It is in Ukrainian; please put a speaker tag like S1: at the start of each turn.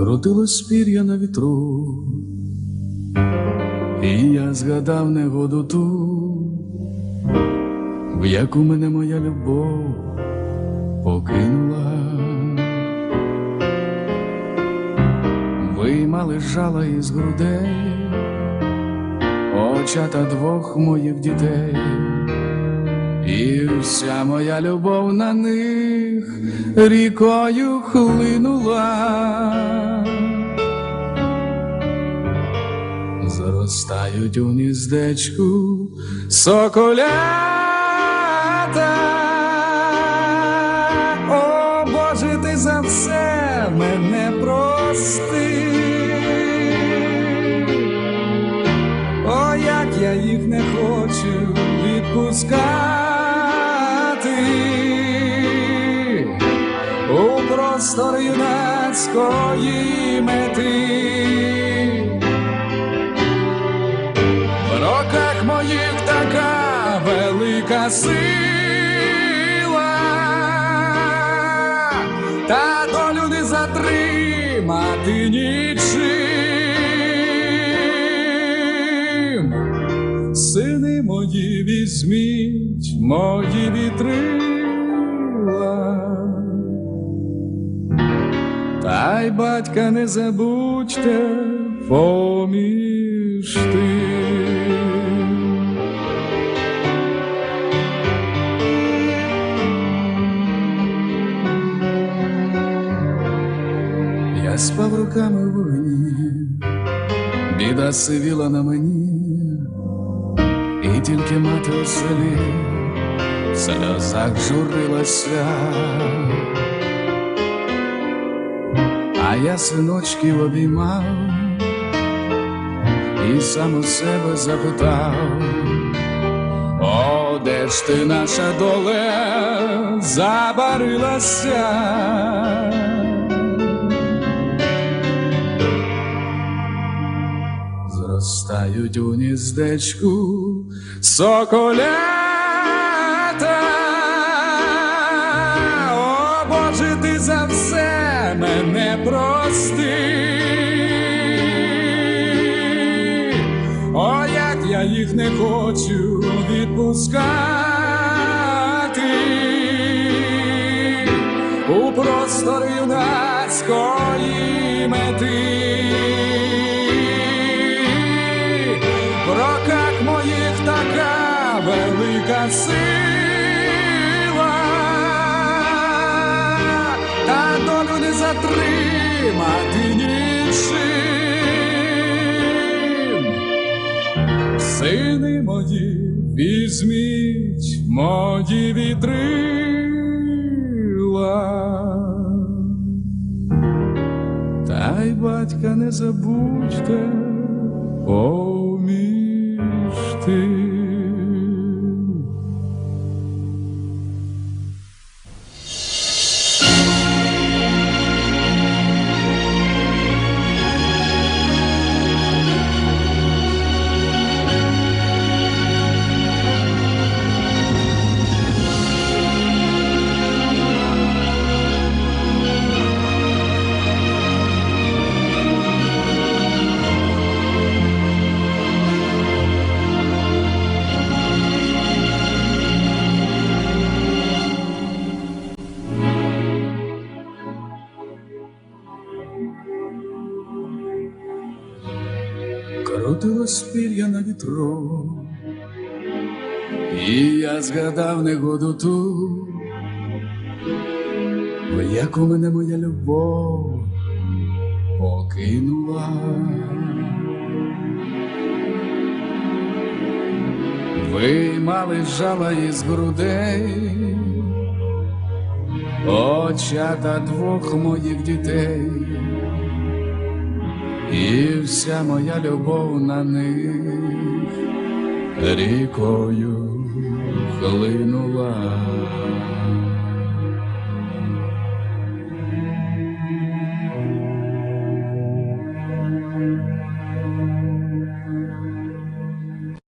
S1: Крутилось пір'я на вітру, і я згадав негоду ту, в яку мене моя любов покинула. Виймали жала із грудей, очата двох моїх дітей, і вся моя любов на них рікою хлинула. Зростають у гніздечку соколята. О, Боже, ти за все мене прости. О, як я їх не хочу відпускати простор юнацької мети. В роках моїх така велика сила, та долю не затримати нічим. Сини мої візьміть мої вітрила. Батька не забудьте поміж тим. Я спав руками в вогні, біда сивіла на мені, і тільки мати у селі в сльозах журилася. А я синочків обіймав і сам у себе запитав, о, де ж ти наша доле забарилася? Зростають у гніздечку соколята. Хочу відпускати у простор юнацької мети. В роках моїх така велика сила, та долю не затримати нічим. Сини мої, візьміть моді вітрила. Та й батька не забудьте поміж тим. Крутилось пір'я на вітру, і я згадав негоду ту, в яку мене моя любов покинула. Виймали жала із грудей, очата двох моїх дітей і вся моя любов на них рікою хлинула.